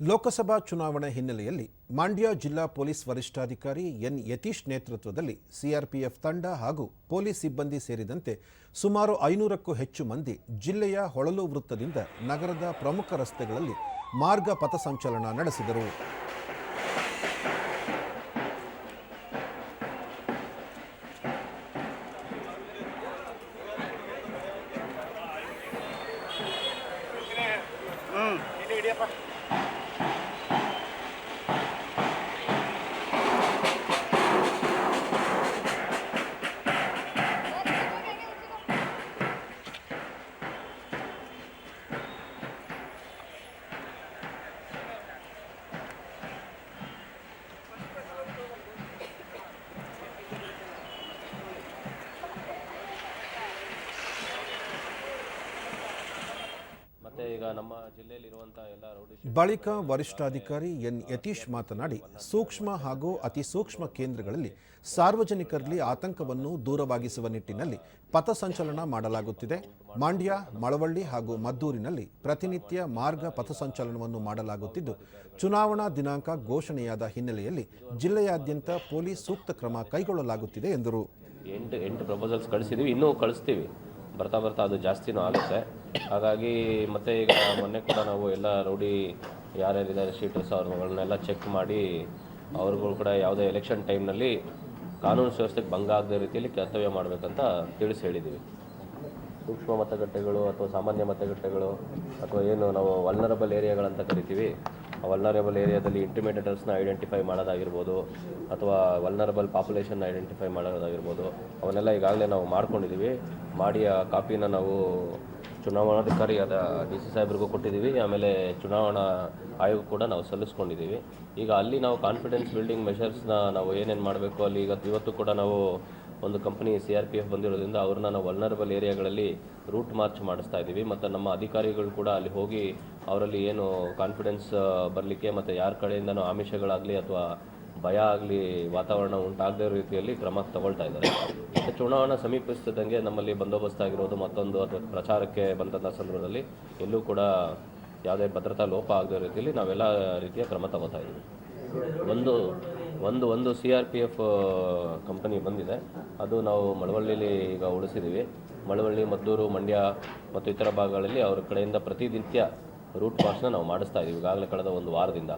ಲೋಕಸಭಾ ಚುನಾವಣೆ ಹಿನ್ನೆಲೆಯಲ್ಲಿ ಮಂಡ್ಯ ಜಿಲ್ಲಾ ಪೊಲೀಸ್ ವರಿಷ್ಠಾಧಿಕಾರಿ ಎನ್ ಯತೀಶ್ ನೇತೃತ್ವದಲ್ಲಿ ಸಿಆರ್ಪಿಎಫ್ ತಂಡ ಹಾಗೂ ಪೊಲೀಸ್ ಸಿಬ್ಬಂದಿ ಸೇರಿದಂತೆ ಸುಮಾರು ಐನೂರಕ್ಕೂ ಹೆಚ್ಚು ಮಂದಿ ಜಿಲ್ಲೆಯ ಹೊಳಲು ವೃತ್ತದಿಂದ ನಗರದ ಪ್ರಮುಖ ರಸ್ತೆಗಳಲ್ಲಿ ಮಾರ್ಗ ಪಥಸಂಚಲನ ನಡೆಸಿದರು. ಮತ್ತೆ ಈಗ ನಮ್ಮ ಜಿಲ್ಲೆಯಲ್ಲಿರುವಂಥ ಎಲ್ಲ ರೌಡಿ ಬಳಿಕ ವರಿಷ್ಠಾಧಿಕಾರಿ ಎನ್ ಯತೀಶ್ ಮಾತನಾಡಿ ಸೂಕ್ಷ್ಮ ಹಾಗೂ ಅತಿ ಸೂಕ್ಷ್ಮ ಕೇಂದ್ರಗಳಲ್ಲಿ ಸಾರ್ವಜನಿಕರಲ್ಲಿ ಆತಂಕವನ್ನು ದೂರವಾಗಿಸುವ ನಿಟ್ಟಿನಲ್ಲಿ ಪಥಸಂಚಲನ ಮಾಡಲಾಗುತ್ತಿದೆ. ಮಂಡ್ಯ ಮಳವಳ್ಳಿ ಹಾಗೂ ಮದ್ದೂರಿನಲ್ಲಿ ಪ್ರತಿನಿತ್ಯ ಮಾರ್ಗ ಪಥಸಂಚಲನವನ್ನು ಮಾಡಲಾಗುತ್ತಿದ್ದು ಚುನಾವಣಾ ದಿನಾಂಕ ಘೋಷಣೆಯಾದ ಹಿನ್ನೆಲೆಯಲ್ಲಿ ಜಿಲ್ಲೆಯಾದ್ಯಂತ ಪೊಲೀಸ್ ಸೂಕ್ತ ಕ್ರಮ ಕೈಗೊಳ್ಳಲಾಗುತ್ತಿದೆ. ಎಂದರು. ಎಂಟು ಎಂಟು ಪ್ರಪೋಸಲ್ಸ್ ಕಳಿಸಿದ್ದೀವಿ ಇನ್ನೂ ಕಳಿಸ್ತೀವಿ. ಬರ್ತಾ ಬರ್ತಾ ಅದು ಜಾಸ್ತಿನೂ ಆಗುತ್ತೆ. ಹಾಗಾಗಿ ಮತ್ತೆ ಈಗ ಮೊನ್ನೆ ಕೂಡ ನಾವು ಎಲ್ಲ ರೌಡಿ ಯಾರ್ಯಾರಿದ್ದಾರೆ ಶೀಟರ್ಸ್ ಅವ್ರಗಳನ್ನೆಲ್ಲ ಚೆಕ್ ಮಾಡಿ ಅವ್ರುಗಳು ಕೂಡ ಯಾವುದೇ ಎಲೆಕ್ಷನ್ ಟೈಮ್ನಲ್ಲಿ ಕಾನೂನು ವ್ಯವಸ್ಥೆಗೆ ಭಂಗ ಆಗದ ರೀತಿಯಲ್ಲಿ ಕರ್ತವ್ಯ ಮಾಡಬೇಕಂತ ತಿಳಿಸಿ ಹೇಳಿದ್ದೀವಿ. ಸೂಕ್ಷ್ಮ ಮತಗಟ್ಟೆಗಳು ಅಥವಾ ಸಾಮಾನ್ಯ ಮತಗಟ್ಟೆಗಳು ಅಥವಾ ಏನು ನಾವು ವಲ್ನರಬಲ್ ಏರಿಯಾಗಳಂತ ಕರಿತೀವಿ ವಲ್ನರಬಲ್ ಏರಿಯಾದಲ್ಲಿ ಇಂಟಿಮೇಟೆಟರ್ಸ್ನ ಐಡೆಂಟಿಫೈ ಮಾಡೋದಾಗಿರ್ಬೋದು, ಅಥವಾ ವಲ್ನರಬಲ್ ಪಾಪ್ಯುಲೇಷನ್ ಐಡೆಂಟಿಫೈ ಮಾಡೋದಾಗಿರ್ಬೋದು, ಅವನ್ನೆಲ್ಲ ಈಗಾಗಲೇ ನಾವು ಮಾಡ್ಕೊಂಡಿದ್ದೀವಿ ಮಾಡಿ ಆ ಕಾಪಿನ ನಾವು ಚುನಾವಣಾಧಿಕಾರಿಯಾದ ಡಿ ಸಿ ಸಾಹೇಬ್ರಿಗೂ ಕೊಟ್ಟಿದ್ದೀವಿ ಆಮೇಲೆ ಚುನಾವಣಾ ಆಯೋಗ ಕೂಡ ನಾವು ಸಲ್ಲಿಸ್ಕೊಂಡಿದ್ದೀವಿ ಈಗ ಅಲ್ಲಿ ನಾವು ಕಾನ್ಫಿಡೆನ್ಸ್ ಬಿಲ್ಡಿಂಗ್ ಮೆಷರ್ಸ್ನ ನಾವು ಏನೇನು ಮಾಡಬೇಕು, ಅಲ್ಲಿ ಈಗ ಇವತ್ತು ಕೂಡ ನಾವು ಒಂದು company C R P F ಬಂದಿರೋದ್ರಿಂದ ಅವ್ರನ್ನ ನಾವು ವಲ್ನರಬಲ್ ಏರಿಯಾಗಳಲ್ಲಿ ರೂಟ್ ಮಾರ್ಚ್ ಮಾಡಿಸ್ತಾ ಇದ್ದೀವಿ. ಮತ್ತು ನಮ್ಮ ಅಧಿಕಾರಿಗಳು ಕೂಡ ಅಲ್ಲಿ ಹೋಗಿ ಅವರಲ್ಲಿ ಏನು ಕಾನ್ಫಿಡೆನ್ಸ್ ಬರಲಿಕ್ಕೆ ಮತ್ತು ಯಾರ ಕಡೆಯಿಂದನೂ ಆಮಿಷಗಳಾಗಲಿ ಅಥವಾ ಭಯ ಆಗಲಿ ವಾತಾವರಣ ಉಂಟಾಗದೇ ರೀತಿಯಲ್ಲಿ ಕ್ರಮ ತಗೊಳ್ತಾ ಇದ್ದಾರೆ. ಮತ್ತು ಚುನಾವಣಾ ಸಮೀಪಿಸ್ತಿದ್ದಂಗೆ ನಮ್ಮಲ್ಲಿ ಬಂದೋಬಸ್ತ್ ಆಗಿರೋದು ಮತ್ತೊಂದು ಅಥವಾ ಪ್ರಚಾರಕ್ಕೆ ಬಂದಂಥ ಸಂದರ್ಭದಲ್ಲಿ ಎಲ್ಲೂ ಕೂಡ ಯಾವುದೇ ಭದ್ರತಾ ಲೋಪ ಆಗದೇ ರೀತಿಯಲ್ಲಿ ನಾವೆಲ್ಲ ರೀತಿಯ ಕ್ರಮ ತಗೋತಾ ಇದ್ದೀವಿ. ಒಂದು ಒಂದು ಒಂದು C R P F company ಬಂದಿದೆ. ಅದು ನಾವು ಮಳವಳ್ಳಿಲಿ ಈಗ ಉಳಿಸಿದ್ದೀವಿ ಮಳವಳ್ಳಿ, ಮದ್ದೂರು, ಮಂಡ್ಯ ಮತ್ತು ಇತರ ಭಾಗಗಳಲ್ಲಿ ಅವ್ರ ಕಡೆಯಿಂದ ಪ್ರತಿನಿತ್ಯ ರೂಟ್ ಮಾರ್ಚ್ನ ನಾವು ಮಾಡಿಸ್ತಾ ಇದ್ದೀವಿ ಈಗಾಗಲೇ ಕಳೆದ ಒಂದು ವಾರದಿಂದ.